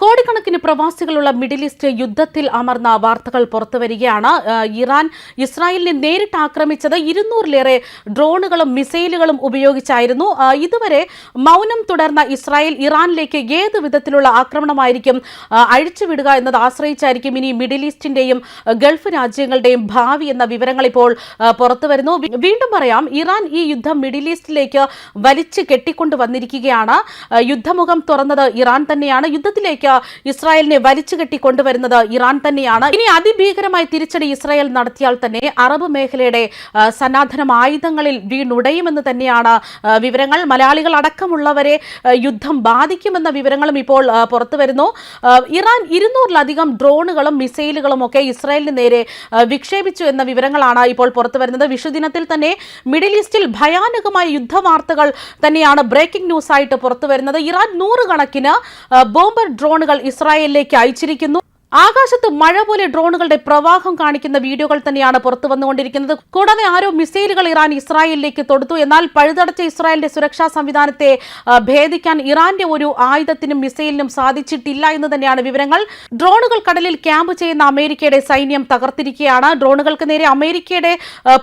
കോടിക്കണക്കിന് പ്രവാസികളുള്ള middle east യുദ്ധത്തിൽ അമർന്ന വാർത്തകൾ പുറത്തുവരികയാണ്. ഇറാൻ ഇസ്രായേലിനെ നേരിട്ട് ആക്രമിച്ചത് ഇരുന്നൂറിലേറെ ഡ്രോണുകളും മിസൈലുകളും ഉപയോഗിച്ചായിരുന്നു. ഇതുവരെ മൗനം തുടർന്ന ഇസ്രായേൽ ഇറാനിലേക്ക് ഏത് വിധത്തിലുള്ള ആക്രമണമായിരിക്കും അഴിച്ചുവിടുക എന്നത് ആശ്രയിച്ചായിരിക്കും ഇനി മിഡിൽ ഈസ്റ്റിന്റെയും ഗൾഫ് രാജ്യങ്ങളുടെയും ഭാവി എന്ന വിവരങ്ങൾ ഇപ്പോൾ പുറത്തുവരുന്നു. വീണ്ടും പറയാം ഇറാൻ ഈ യുദ്ധം മിഡിൽ ഈസ്റ്റിലേക്ക് വലിച്ചു കെട്ടിക്കൊണ്ടു വന്നിരിക്കുകയാണ് യുദ്ധമുഖം തുറന്നത് ഇറാൻ തന്നെയാണ്. യുദ്ധത്തിലേക്ക് ഇസ്രായേലിനെ വലിച്ചു കെട്ടി കൊണ്ടുവരുന്നത് ഇറാൻ തന്നെയാണ്. ഇനി അതിഭീകരമായി തിരിച്ചടി ഇസ്രായേൽ നടത്തിയാൽ തന്നെ അറബ് മേഖലയുടെ സനാതനം ആയുധങ്ങളിൽ വീണുടയുമെന്ന് തന്നെയാണ് വിവരങ്ങൾ. മലയാളികൾ അടക്കമുള്ളവരെ യുദ്ധം ബാധിക്കുമെന്ന വിവരങ്ങളും ഇപ്പോൾ പുറത്തു വരുന്നു. ഇറാൻ ഇരുന്നൂറിലധികം ഡ്രോണുകളും മിസൈലുകളും ഒക്കെ ഇസ്രായേലിന് നേരെ വിക്ഷേപിച്ചു എന്ന വിവരങ്ങളാണ് ഇപ്പോൾ പുറത്തു വരുന്നത്. വിഷുദിനത്തിൽ തന്നെ മിഡിൽ ഈസ്റ്റിൽ ഭയാനകമായ യുദ്ധവാർത്തകൾ തന്നെയാണ് ബ്രേക്കിംഗ് ന്യൂസ് ആയിട്ട് പുറത്തു വരുന്നത്. ഇറാൻ നൂറുകണക്കിന് ബോംബർ ബോംബർ ഡ്രോണുകൾ ഇസ്രായേലിലേക്ക് അയച്ചിരിക്കുന്നു. ആകാശത്ത് മഴ പോലെ ഡ്രോണുകളുടെ പ്രവാഹം കാണിക്കുന്ന വീഡിയോകൾ തന്നെയാണ് പുറത്തു വന്നുകൊണ്ടിരിക്കുന്നത്. കൂടാതെ ആരോ മിസൈലുകൾ ഇറാൻ ഇസ്രായേലിലേക്ക് തൊടുത്തു. എന്നാൽ പഴുതടച്ച ഇസ്രായേലിന്റെ സുരക്ഷാ സംവിധാനത്തെ ഭേദിക്കാൻ ഇറാന്റെ ഒരു ആയുധത്തിനും മിസൈലിനും സാധിച്ചിട്ടില്ല എന്ന് തന്നെയാണ് വിവരങ്ങൾ. ഡ്രോണുകൾ കടലിൽ ക്യാമ്പ് ചെയ്യുന്ന അമേരിക്കയുടെ സൈന്യം തകർത്തിരിക്കുകയാണ്. ഡ്രോണുകൾക്ക് നേരെ അമേരിക്കയുടെ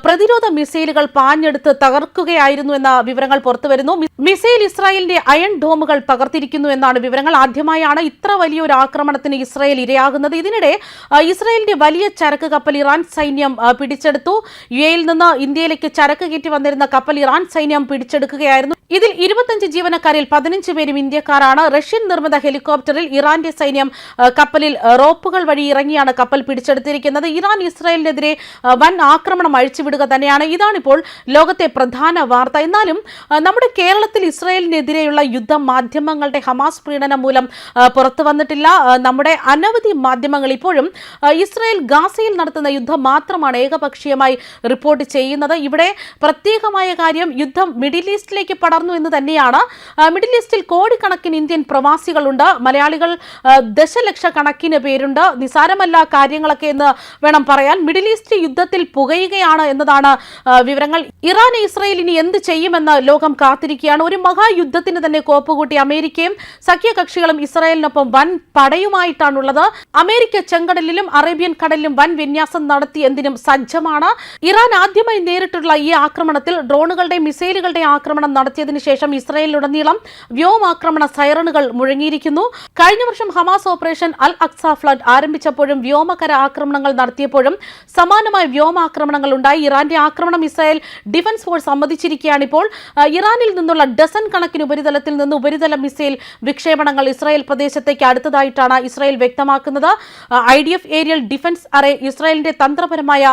പ്രതിരോധ മിസൈലുകൾ പാഞ്ഞെടുത്ത് തകർക്കുകയായിരുന്നു എന്ന വിവരങ്ങൾ പുറത്തുവരുന്നു മിസൈൽ ഇസ്രായേലിന്റെ അയൺ ഡോമുകൾ തകർത്തിരിക്കുന്നു എന്നാണ് വിവരങ്ങൾ. ആദ്യമായാണ് ഇത്ര വലിയൊരു ആക്രമണത്തിന് ഇസ്രായേൽ ഇരയാകുന്നത്. ഇതിനിടെ ആ, ഇസ്രായേലിന്റെ വലിയ ചരക്ക് കപ്പൽ ഇറാൻ സൈന്യം പിടിച്ചെടുത്തു. യു എയിൽ നിന്ന് ഇന്ത്യയിലേക്ക് ചരക്ക് കയറ്റി വന്നിരുന്ന കപ്പൽ ഇറാൻ സൈന്യം പിടിച്ചെടുക്കുകയായിരുന്നു. ഇതിൽ ഇരുപത്തഞ്ച് ജീവനക്കാരിൽ പതിനഞ്ച് പേരും ഇന്ത്യക്കാരാണ്. റഷ്യൻ നിർമ്മിത ഹെലികോപ്റ്ററിൽ ഇറാന്റെ സൈന്യം കപ്പലിൽ റോപ്പുകൾ വഴി ഇറങ്ങിയാണ് കപ്പൽ പിടിച്ചെടുത്തിരിക്കുന്നത്. ഇറാൻ ഇസ്രായേലിനെതിരെ വൻ ആക്രമണം അഴിച്ചുവിടുക തന്നെയാണ് ഇതാണിപ്പോൾ ലോകത്തെ പ്രധാന വാർത്ത. എന്നാലും നമ്മുടെ കേരളത്തിൽ ഇസ്രായേലിനെതിരെയുള്ള യുദ്ധ മാധ്യമങ്ങളുടെ ഹമാസ് പീഡനം മൂലം പുറത്തു വന്നിട്ടില്ല. നമ്മുടെ അനവധി മാധ്യമങ്ങൾ ഇപ്പോഴും ഇസ്രായേൽ ഗാസയിൽ നടത്തുന്ന യുദ്ധം മാത്രമാണ് ഏകപക്ഷീയമായി റിപ്പോർട്ട് ചെയ്യുന്നത്. ഇവിടെ പ്രത്യേകമായ കാര്യം യുദ്ധം മിഡിൽ ഈസ്റ്റിലേക്ക് പടർന്നു എന്ന് തന്നെയാണ്. മിഡിൽ ഈസ്റ്റിൽ കോടിക്കണക്കിന് ഇന്ത്യൻ പ്രവാസികളുണ്ട്. മലയാളികൾ ദശലക്ഷക്കണക്കിന് പേരുണ്ട്. നിസാരമല്ല കാര്യങ്ങളൊക്കെ എന്ന് വേണം പറയാൻ. മിഡിൽ ഈസ്റ്റ് യുദ്ധത്തിൽ പുകയുകയാണ് എന്നതാണ് വിവരങ്ങൾ. ഇറാൻ ഇസ്രയേൽ ഇനി എന്ത് ചെയ്യുമെന്ന് ലോകം കാത്തിരിക്കുകയാണ്. ഒരു മഹായുദ്ധത്തിന് തന്നെ കോപ്പുകൂട്ടി അമേരിക്കയും സഖ്യകക്ഷികളും ഇസ്രായേലിനൊപ്പം വൻ പടയുമായിട്ടാണുള്ളത്. അമേരിക്ക ചെങ്കടലിലും അറേബ്യൻ കടലിലും വൻ വിന്യാസം നടത്തി എന്തിനും സജ്ജമാണ്. ഇറാൻ ആദ്യമായി നേരിട്ടുള്ള ഈ ആക്രമണത്തിൽ ഡ്രോണുകളുടെ മിസൈലുകളുടെ ആക്രമണം നടത്തിയതിനു ശേഷം ഇസ്രയേലിലുടനീളം വ്യോമാക്രമണ സൈറണുകൾ മുഴങ്ങിയിരിക്കുന്നു. കഴിഞ്ഞ വർഷം Hamas operation Al Aqsa flood ആരംഭിച്ചപ്പോഴും വ്യോമകര ആക്രമണങ്ങൾ നടത്തിയപ്പോഴും സമാനമായ വ്യോമാക്രമണങ്ങൾ ഉണ്ടായി. ഇറാന്റെ ആക്രമണം ഇസ്രായേൽ ഡിഫൻസ് ഫോഴ്സ് സമ്മതിച്ചിരിക്കുകയാണ് ഇപ്പോൾ. ഇറാനിൽ നിന്നുള്ള ഡസൻ കണക്കിന് ഉപരിതലത്തിൽ നിന്ന് ഉപരിതല മിസൈൽ വിക്ഷേപണങ്ങൾ ഇസ്രായേൽ പ്രദേശത്തേക്ക് അടുത്തതായിട്ടാണ് ഇസ്രായേൽ വ്യക്തമാക്കുന്നത്. I D F aerial defence array ഇസ്രായേലിന്റെ തന്ത്രപരമായ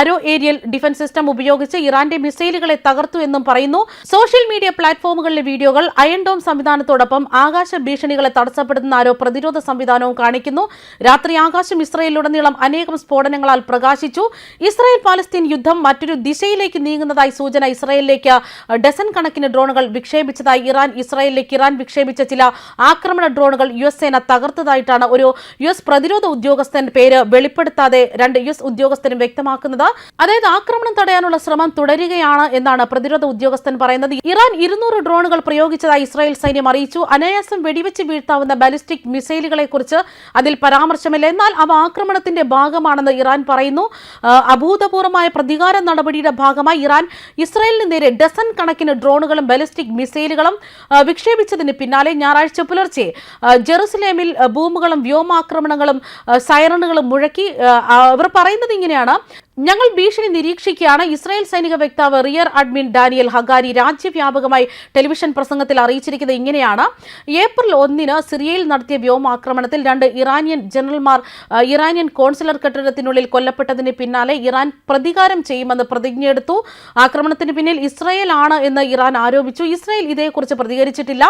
അരോ ഏരിയൽ ഡിഫൻസ് സിസ്റ്റം ഉപയോഗിച്ച് ഇറാന്റെ മിസൈലുകളെ തകർത്തു എന്നും പറയുന്നു. സോഷ്യൽ മീഡിയ പ്ലാറ്റ്ഫോമുകളിലെ വീഡിയോകൾ അയൺ ഡോം സംവിധാനത്തോടൊപ്പം ആകാശ ഭീഷണികളെ തടസ്സപ്പെടുത്തുന്ന ആരോ പ്രതിരോധ സംവിധാനവും കാണിക്കുന്നു. രാത്രി ആകാശം ഇസ്രയേലിലുടനീളം അനേകം സ്ഫോടനങ്ങളാൽ പ്രകാശിച്ചു. ഇസ്രയേൽ പാലസ്തീൻ യുദ്ധം മറ്റൊരു ദിശയിലേക്ക് നീങ്ങുന്നതായി സൂചന ഇസ്രയേലിലേക്ക് ഡസൻ കണക്കിന് ഡ്രോണുകൾ വിക്ഷേപിച്ചതായി ഇറാൻ ഇസ്രയേലിലേക്ക് ഇറാൻ വിക്ഷേപിച്ച ചില ആക്രമണ ഡ്രോണുകൾ യു എസ് സേന തകർത്തതായിട്ടാണ് ഒരു യു എസ് പ്രതിരോധ ഉദ്യോഗസ്ഥൻ പേര് വെളിപ്പെടുത്താതെ രണ്ട് യു എസ് ഉദ്യോഗസ്ഥരും വ്യക്തമാക്കുന്നത്. അതായത് ആക്രമണം തടയാനുള്ള ശ്രമം തുടരുകയാണ് എന്നാണ് പ്രതിരോധ ഉദ്യോഗസ്ഥൻ പറയുന്നത്. ഇറാൻ ഇരുന്നൂറ് ഡ്രോണുകൾ പ്രയോഗിച്ചതായി ഇസ്രായേൽ സൈന്യം അറിയിച്ചു. അനായാസം വെടിവെച്ച് വീഴ്ത്താവുന്ന ബാലിസ്റ്റിക് മിസൈലുകളെ കുറിച്ച് അതിൽ പരാമർശമില്ല. എന്നാൽ അവ ആക്രമണത്തിന്റെ ഭാഗമാണെന്ന് ഇറാൻ പറയുന്നു. അഭൂതപൂർവമായ പ്രതികാര നടപടിയുടെ ഭാഗമായി ഇറാൻ ഇസ്രായേലിന് നേരെ ഡസൻ കണക്കിന് ഡ്രോണുകളും ബാലിസ്റ്റിക് മിസൈലുകളും വിക്ഷേപിച്ചതിന് പിന്നാലെ ഞായറാഴ്ച പുലർച്ചെ ജെറുസലേമിൽ ബൂമുകളും വ്യോമാക്രമണങ്ങളും സൈറണുകളും മുഴക്കി ഇവർ പറയുന്നത് ഇങ്ങനെയാണ്. ഞങ്ങൾ ഭീഷണി നിരീക്ഷിക്കുകയാണ്. ഇസ്രായേൽ സൈനിക വക്താവ് റിയർ അഡ്മിൻ ഡാനിയൽ ഹഗാരി രാജ്യവ്യാപകമായി ടെലിവിഷൻ പ്രസംഗത്തിൽ അറിയിച്ചിരിക്കുന്നത് ഇങ്ങനെയാണ്. ഏപ്രിൽ ഒന്നിന് സിറിയയിൽ നടത്തിയ വ്യോമാക്രമണത്തിൽ രണ്ട് ഇറാനിയൻ ജനറൽമാർ ഇറാനിയൻ കോൺസുലർ കെട്ടിടത്തിനുള്ളിൽ കൊല്ലപ്പെട്ടതിന് പിന്നാലെ ഇറാൻ പ്രതികാരം ചെയ്യുമെന്ന് പ്രതിജ്ഞയെടുത്തു ആക്രമണത്തിന് പിന്നിൽ ഇസ്രായേൽ ആണ് എന്ന് ഇറാൻ ആരോപിച്ചു. ഇസ്രായേൽ ഇതേക്കുറിച്ച് പ്രതികരിച്ചിട്ടില്ല.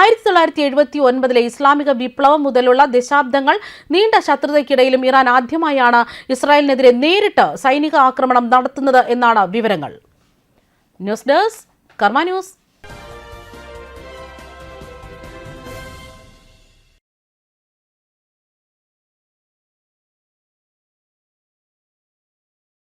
ആയിരത്തി തൊള്ളായിരത്തി എഴുപത്തി ഒൻപതിലെ ഇസ്ലാമിക വിപ്ലവം മുതലുള്ള ദശാബ്ദങ്ങൾ നീണ്ട ശത്രുതയ്ക്കിടയിലും ഇറാൻ ആദ്യമായാണ് ഇസ്രായേലിനെതിരെ നേരിട്ട് സൈനിക ആക്രമണം നടത്തുന്നത് എന്നാണ് വിവരങ്ങൾ. News desk Karma news.